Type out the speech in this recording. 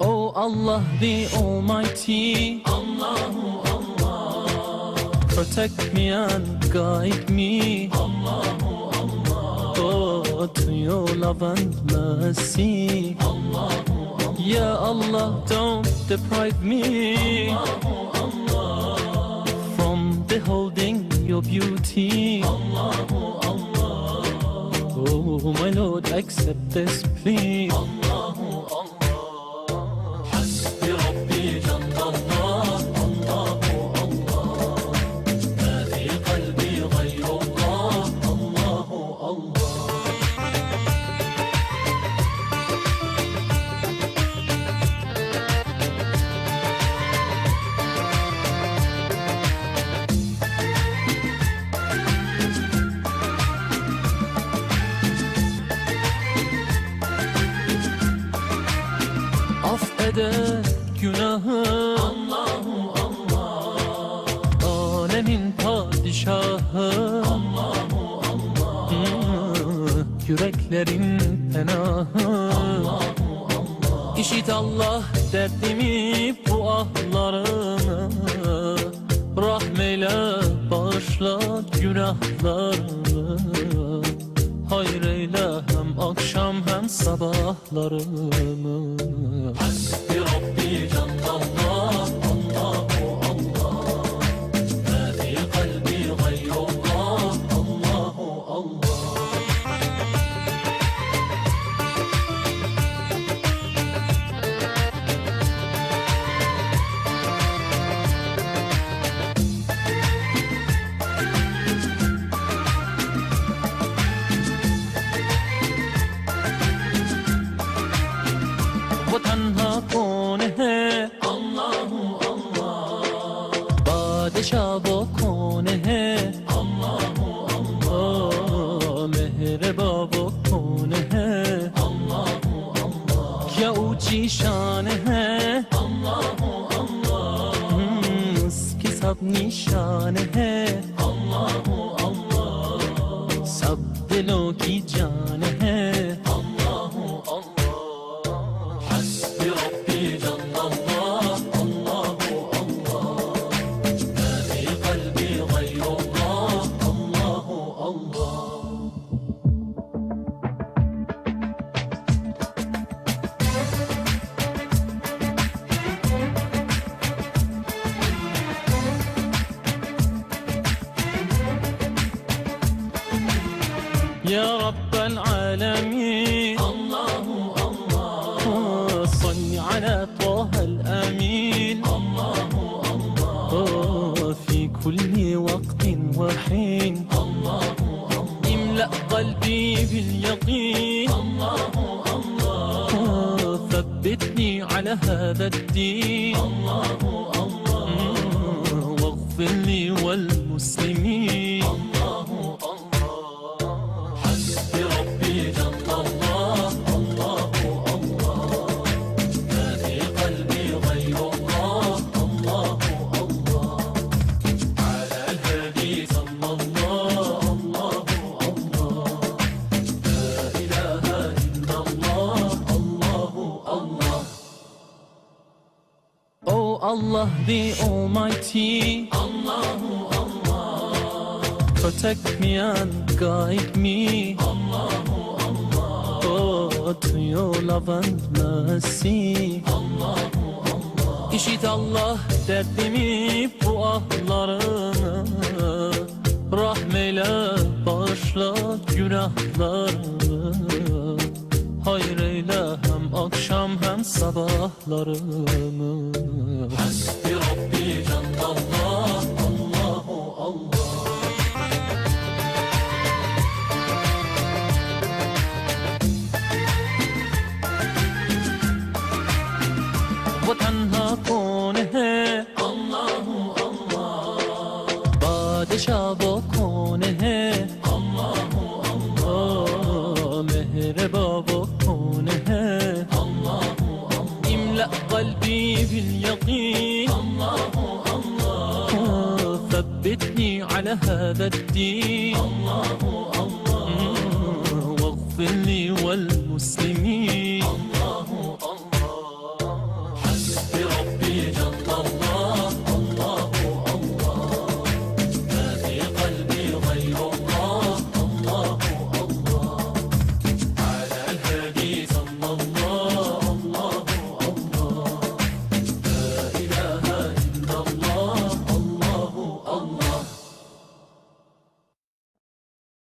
Oh Allah the Almighty. Allahu Allah. Protect me and guide me. Allahu oh, to your love and mercy, Allahu Allah, Ya Allah, don't deprive me, Allahu Allah, from beholding your beauty, Allahu Allah, oh my Lord, accept this plea. Affeder günahı. Allahu Allah. Alemin padişahı. Allahu Allah. Yüreklerin penahı. Allahu Allah. İşit Allah derdimi bu ahlarımı. Rahmeyle bağışla günahlarımı Hayır eyle hem akşam hem sabahlarımı Hasbi Rabbi Canlallah Allahu کن ہے اللہ اللہ مهربا کن ہے اللہ اللہ کیا اونچی شان ہے اللہ اللہ اس کی سب نشان ہے اللہ اللہ سب دلوں کی جان ہے يا رب العالمين. الله الله. صل على طه الأمين. الله الله. في كل وقت وحين. الله املأ قلبي باليقين. الله الله. ثبتني على هذا الدين. الله الله. واغفر لي والمسلمين. الله الله Allah the Almighty. Allahu Allah. Protect me and guide me. Allahu Allah. Oh to your love and mercy. Allahu Allah. İşit Allah derdimi bu ahlarımı Rahmeyle bağışla hem akşam hem sabahlarımı Hasbi Rabbi Canlallah Allahu Allah वो तन्हा कौन है अल्लाह अल्लाह बादशाह वो कौन है अल्लाह अल्लाह मेहरबा ثبتني على هذا الدين. الله الله. واغفر لي والمسلمين.